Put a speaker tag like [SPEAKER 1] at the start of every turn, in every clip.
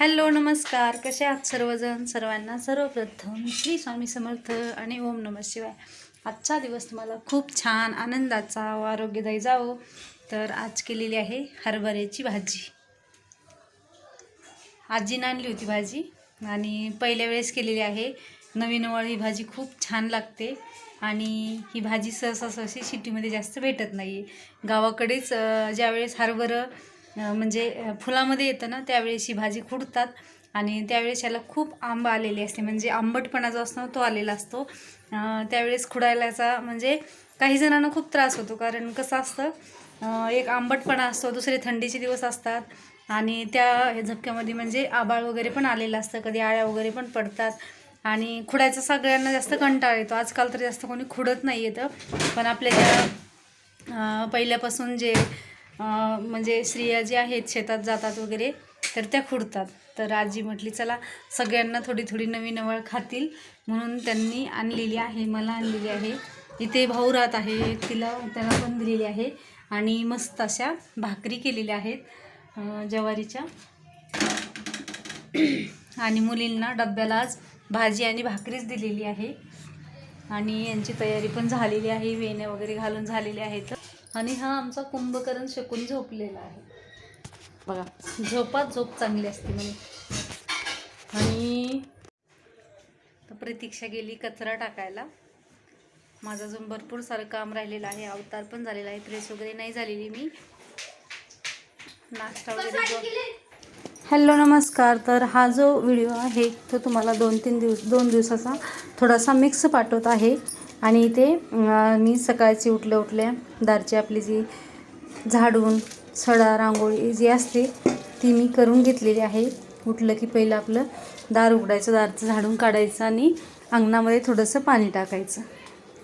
[SPEAKER 1] Hello नमस्कार. कसे आहात सर्वजण? सर्वांना सर्वप्रथम श्री स्वामी समर्थ आणि ओम नमः शिवाय. आजचा दिवस तुम्हाला खूप छान आनंदाचा व आरोग्यदायी जावो. तर आज केलेली आहे हरभऱ्याची भाजी. आजीनं आणली होती भाजी आणि पहिल्या वेळेस केलेली आहे. नवीन वळ ही भाजी खूप छान लागते आणि ही भाजी सहसा सहसी सिटीमध्ये जास्त भेटत नाही आहे गावाकडेच ज्यावेळेस हरभरं म्हणजे फुलामध्ये येतं ना त्यावेळेस ही भाजी खुडतात आणि त्यावेळेस याला खूप आंबा आलेली असते. म्हणजे आंबटपणा जो असतो तो आलेला असतो. त्यावेळेस खुडायलाचा म्हणजे काही जणांना खूप त्रास होतो. कारण कसं असतं एक आंबटपणा असतो दुसरे थंडीचे दिवस असतात आणि त्या झपक्यामध्ये म्हणजे आबाळ वगैरे पण आलेलं असतं. कधी आळ्या वगैरे पण पडतात आणि खुडायचा सगळ्यांना जास्त कंटाळा येतो. आजकाल तर जास्त कोणी खुडत नाही येतं पण आपल्या ज्या पहिल्यापासून जे म्हणजे स्त्रिया जे आहेत शेतात जातात वगैरे तर त्या खुडतात. तर आजी म्हटली चला सगळ्यांना थोडी थोडी नवीन नवळ खातील. म्हणून त्यांनी आणलेली आहे मला आणलेली आहे. इथे भाऊ राहत आहे तिला त्याला पण दिलेली आहे. आणि मस्त अशा भाकरी केलेल्या आहेत ज्वारीच्या. आणि मुलींना डब्याला आज भाजी आणि भाकरीच दिलेली आहे. आणि यांची तयारी पण झालेली आहे वेण्या वगैरे घालून झालेल्या आहेत. आणि हा आमचा कुंभकर्ण शकून झोपलेला आहे. बघा. झोपात झोप चांगली असते म्हणे. आणि तर प्रतीक्षा गेली कचरा टाकायला. माझं अजून भरपूर सारं काम राहिलेलं आहे. अवतार पण झालेला आहे. प्रेस वगैरे नाही झालेली मी. नाश्ता वगैरे हॅलो नमस्कार. तर हा जो व्हिडिओ आहे तो तुम्हाला दोन तीन दिवस दोन दिवसाचा थोडासा मिक्स पाठवत आहे. आणि इथे मी सकाळची उठल्या उठल्या दारची आपली जी झाडून सडा रांगोळी जी असते ती मी करून घेतलेली आहे. उठलं की पहिलं आपलं दार उघडायचं दारचं झाडून काढायचं आणि अंगणामध्ये थोडंसं पाणी टाकायचं.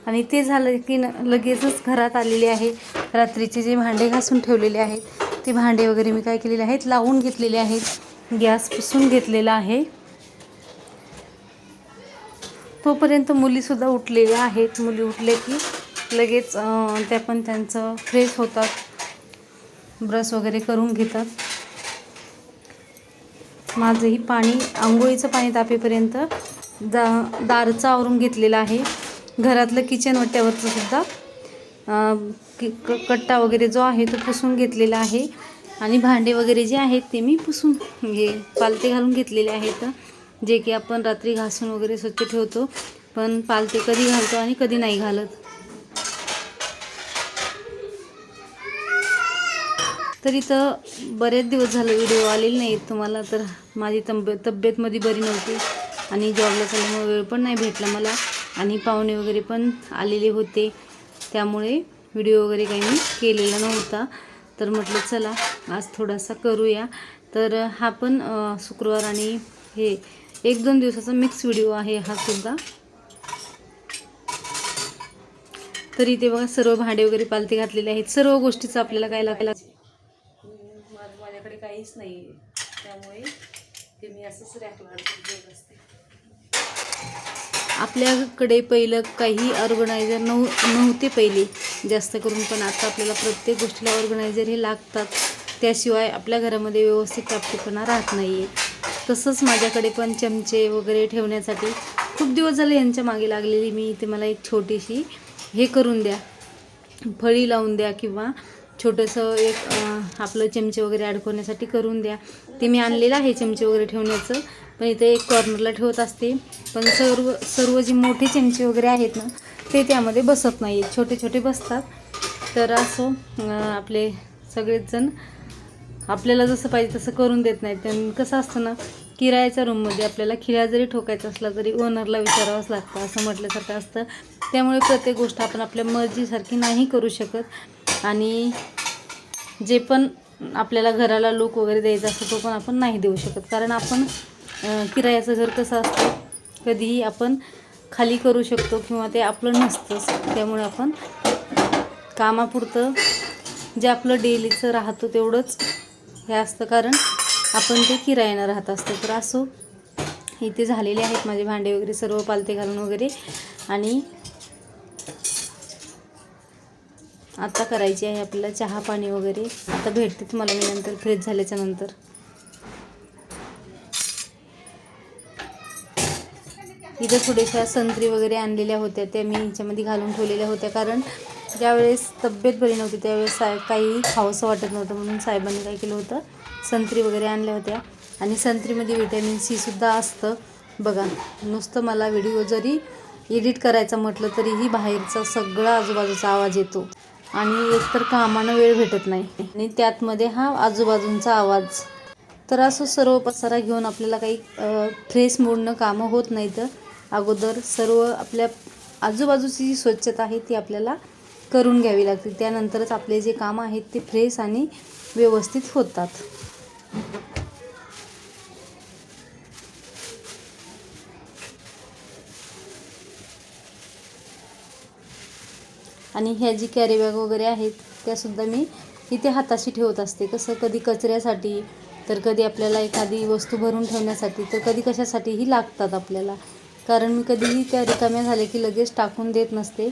[SPEAKER 1] आणि ते झालं की न लगेचच घरात आलेले आहे. रात्रीचे जे भांडे घासून ठेवलेले आहेत ते भांडे वगैरे मी काय केलेले आहेत लावून घेतलेले आहेत. गॅस पुसून घेतलेला आहे. तोपर्यंत मुलीसुद्धा उठलेल्या आहेत. मुली उठले की लगेच त्या पण त्यांचं फ्रेश होतात. ब्रश वगैरे करून घेतात. माझंही पाणी आंघोळीचं पाणी तापेपर्यंत दा दारचं आवरून घेतलेलं आहे. घरातलं किचन वट्ट्यावरचं सुद्धा कि- क- कट्टा वगैरे जो आहे तो पुसून घेतलेला आहे. आणि भांडे वगैरे जे आहेत ते मी पुसून घे पालते घालून घेतलेले आहेत. जे की आपण रात्री घासून वगैरे स्वच्छ ठेवतो पण पालते कधी घालतो आणि कधी नाही घालत. तर इथं बरेच दिवस झाले व्हिडिओ आलेले नाहीत तुम्हाला तर माझी तब्येत तब्येतमध्ये बरी नव्हती आणि जॉबला चालल्यामुळे वेळ पण नाही भेटला मला आणि पाहुणे वगैरे पण आलेले होते. त्यामुळे व्हिडिओ वगैरे काही मी केलेला नव्हता. तर म्हटलं चला आज थोडासा करूया. तर हा पण शुक्रवार आणि हे एक दोन दिवसाचा मिक्स व्हिडिओ आहे हा सुद्धा. तर इथे बघा सर्व भांडे वगैरे पालते घातलेले आहेत. सर्व गोष्टीचं आपल्याला काय लागायला माझ्याकडे काहीच नाही त्यामुळे ते मी असंच असते आपल्याकडे पहिलं काही ऑर्गनायझर नव्ह नव्हते पहिले. जास्त करून पण आता आपल्याला प्रत्येक गोष्टीला ऑर्गनायझर हे लागतात. त्याशिवाय आपल्या घरामध्ये व्यवस्थित टापटीपणा राहत नाही आहे तसंच माझ्याकडे पण चमचे वगैरे ठेवण्यासाठी खूप दिवस झाले यांच्या मागे लागलेली मी. इथे मला एक छोटीशी हे करून द्या. फळी लावून द्या किंवा छोटंसं एक आपलं चमचे वगैरे अडकवण्यासाठी करून द्या. ते मी आणलेलं आहे चमचे वगैरे ठेवण्याचं. पण इथे एक कॉर्नरला ठेवत असते. पण सर्व सर्व जे मोठे चमचे वगैरे आहेत ना ते त्यामध्ये बसत नाही आहेत छोटे छोटे बसतात. तर असो आपले सगळेच जण आपल्याला जसं पाहिजे तसं करून देत नाहीत. पण कसं असतं ना किरायाच्या रूममध्ये आपल्याला खिळा जरी ठोकायचा असला तरी ओनरला विचारावंच लागतं असं म्हटल्यासारखं असतं. त्यामुळे प्रत्येक गोष्ट आपण आपल्या मर्जीसारखी नाही करू शकत. आणि जे पण आपल्याला घराला लूक वगैरे द्यायचा असतो तो पण आपण नाही देऊ शकत. कारण आपण किरायाचं घर कसं असतं कधीही आपण खाली करू शकतो किंवा ते आपलं नसतंच. त्यामुळे आपण कामापुरतं जे आपलं डेलीचं राहतो तेवढंच हे असतं कारण आपण ते किरायानं राहत असतो. तर असो इथे झालेले आहेत माझे भांडे वगैरे सर्व पालते घालून वगैरे. आणि आता करायची आहे आपल्याला चहा पाणी वगैरे. आता भेटते तुम्हाला मी नंतर फ्रेश झाल्याच्यानंतर. इथं थोड्याशा संत्री वगैरे आणलेल्या होत्या त्या मी ह्याच्यामध्ये घालून ठेवलेल्या होत्या. कारण ज्यावेळेस तब्येत बरी नव्हती त्यावेळेस साहेब काही खावंसं वाटत नव्हतं म्हणून साहेबांनी काय केलं होतं संत्री वगैरे आणल्या होत्या. आणि संत्रीमध्ये विटॅमिन सीसुद्धा असतं. बघा नुसतं मला व्हिडिओ जरी एडिट करायचं म्हटलं तरीही बाहेरचा सगळा आजूबाजूचा आवाज येतो. आणि एकतर कामानं वेळ भेटत नाही. आणि त्यातमध्ये हा आजूबाजूंचा आवाज. तर असं सर्व पसारा घेऊन आपल्याला काही फ्रेश मोडणं कामं होत नाही तर अगोदर सर्व आपल्या आजूबाजूची जी स्वच्छता आहे ती आपल्याला करून घ्यावी लागते त्यानंतरच आपले जे काम आहेत ते फ्रेश आणि व्यवस्थित होतात. आणि ह्या जी कॅरी बॅग वगैरे आहेत त्यासुद्धा मी इथे हाताशी ठेवत असते. कसं कधी कचऱ्यासाठी तर कधी आपल्याला एखादी वस्तू भरून ठेवण्यासाठी तर कधी कशासाठीही लागतात आपल्याला. कारण मी कधीही त्या रिकाम्या झाल्या की लगेच टाकून देत नसते.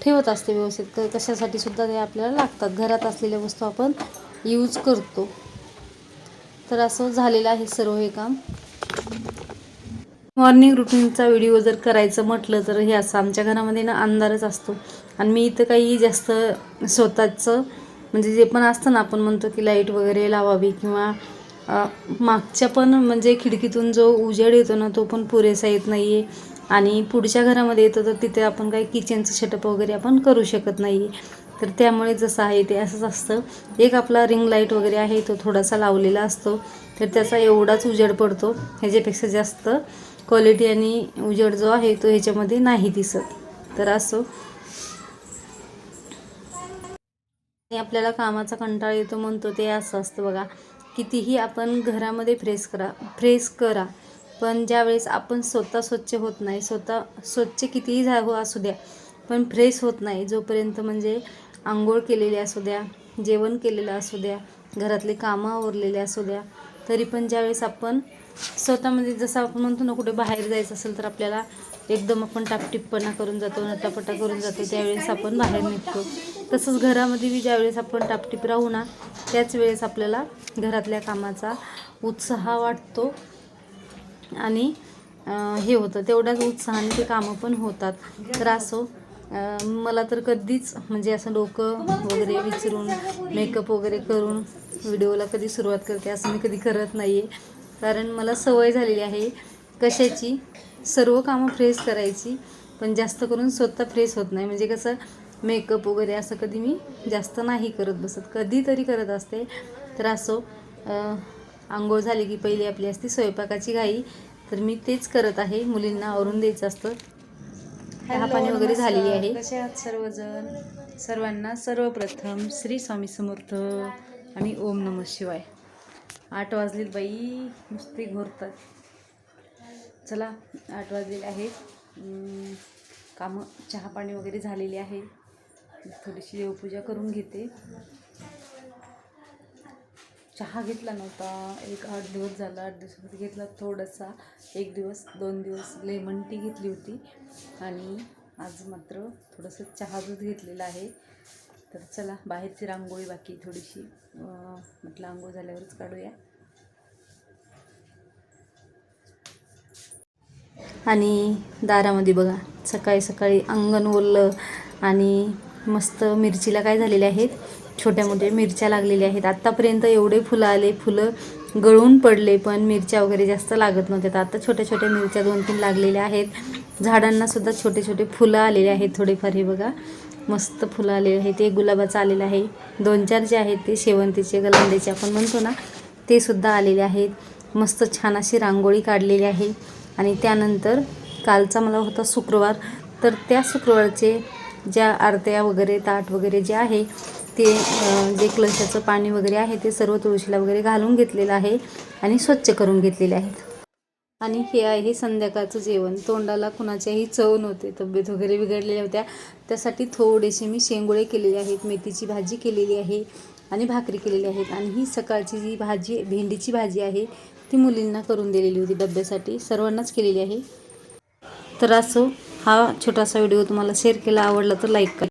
[SPEAKER 1] ठेवत असते व्यवस्थित. क कशासाठी सुद्धा ते आपल्याला लागतात. घरात असलेल्या वस्तू आपण यूज करतो. तर असं झालेलं आहे सर्व हे काम. मॉर्निंग रुटीनचा व्हिडिओ जर करायचं म्हटलं तर हे असं आमच्या घरामध्ये ना अंधारच असतो. आणि मी इथं काही जास्त स्वतःचं म्हणजे जे पण असतं ना आपण म्हणतो की लाइट वगैरे लावावी किंवा मागच्या पण म्हणजे खिडकीतून जो उजेड येतो ना तो पण पुरेसा येत नाही आहे आणि पुढच्या घरामध्ये येतो तर तिथे आपण काही किचनचं सेटअप वगैरे आपण करू शकत नाही. तर त्यामुळे जसं आहे ते असंच असतं. एक आपला रिंग लाइट वगैरे आहे तो थोडासा लावलेला असतो. तर त्याचा एवढाच उजेड पडतो ह्याच्यापेक्षा जास्त क्वालिटी आणि उजेड जो आहे तो ह्याच्यामध्ये नाही दिसत. तर असो. आणि आपल्याला कामाचा कंटाळा येतो म्हणतो ते असं असतं बघा. कितीही आपण घरामध्ये फ्रेश करा फ्रेश करा. पण ज्यावेळेस आपण स्वतः स्वच्छ होत नाही स्वतः स्वच्छ कितीही झा असू द्या पण फ्रेश होत नाही जोपर्यंत म्हणजे आंघोळ केलेली असू द्या जेवण केलेलं असू द्या घरातले कामं आवरलेले असू द्या तरी पण ज्यावेळेस आपण स्वतःमध्ये म्हणजे जसं आपण म्हणतो ना कुठे बाहेर जायचं असेल तर आपल्याला एकदम आपण टापटिपपणा करून जातो नटापटा करून जातो त्यावेळेस आपण बाहेर निघतो. तसंच घरामध्ये बी ज्यावेळेस आपण टापटीप राहू ना त्याच वेळेस आपल्याला घरातल्या कामाचा उत्साह वाटतो. आणि हे होतं. तेवढ्याच उत्साहाने ते कामं पण होतात. तर असो मला तर कधीच म्हणजे असं डोकं वगैरे विचारून मेकअप वगैरे करून व्हिडिओला कधी सुरुवात करते असं मी कधी करत नाही आहे कारण मला सवय झालेली आहे कशाची? सर्व कामं फ्रेश करायची पण जास्त करून स्वतः फ्रेश होत नाही. म्हणजे कसं मेकअप वगैरे असं कधी मी जास्त नाही करत बसत. कधीतरी करत असते. तर असो आंघोळ झाली की पहिली आपली असते स्वयंपाकाची घाई तर मी तेच करत आहे. मुलींना आवरून द्यायचं असतं. चहा पाणी वगैरे झालेली आहे. कसे आहात सर्वजण? सर्वांना सर्वप्रथम श्री स्वामी समर्थ आणि ओम नम शिवाय. आठ वाजलेत बाई नुसते घोरतात. चला आठ वाजलेले आहेत. अं, कामं चहा पाणी वगैरे झालेली आहे. थोडीशी देवपूजा करून घेते. चहा घेतला नव्हता. एक आठ दिवस झाला आठ दिवसात घेतला थोडासा. एक दिवस दोन दिवस लेमन टी घेतली होती. आणि आज मात्र थोडंसं चहा दूध घेतलेलं आहे. तर चला बाहेरची रांगोळी बाकी थोडीशी. म्हटलं आंघोळ झाल्यावरच काढूया. आणि दारामध्ये बघा सकाळी सकाळी अंगण ओललं आणि मस्त मिरचीला काय झालेले आहेत? छोट्या मोठ्या मिरच्या लागलेल्या आहेत. आत्तापर्यंत एवढे फुलं आले फुलं गळून पडले पण मिरच्या वगैरे जास्त लागत नव्हत्या. आता छोट्या छोट्या मिरच्या दोन तीन लागलेल्या आहेत. झाडांना सुद्धा छोटे छोटे फुलं आलेले आहेत थोडेफार. हे बघा मस्त फुलं आलेले आहेत. एक गुलाबाचं आलेलं आहे. दोन चार जे आहेत ते शेवंतीचे गलांड्याचे आपण म्हणतो ना ते सुद्धा आलेले आहेत. मस्त छान अशी रांगोळी काढलेली आहे. आणि त्यानंतर कालचा मला होता शुक्रवार. तर त्या शुक्रवारचे ज्या आरत्या वगैरे ताट वगैरे जे आहे ते जे कलशाचं पाणी वगैरे आहे ते सर्व तुळशीला वगैरे घालून घेतलेलं आहे आणि स्वच्छ करून घेतलेले आहेत. आणि हे आहे संध्याकाळचं जेवण. तोंडाला कुणाच्याही चव नव्हते तब्येत वगैरे बिघडलेल्या होत्या. त्यासाठी थोडेसे मी शेंगोळे केलेले आहेत मेथीची भाजी केलेली आहे आणि भाकरी केलेली आहेत. आणि ही सकाळची जी भाजी भेंडीची भाजी आहे ती मुलींना करून दिलेली होती डब्यासाठी. सर्वांनाच केलेली आहे. तर असो हा छोटासा व्हिडिओ तुम्हाला शेअर केला आवडला तर लाईक करा.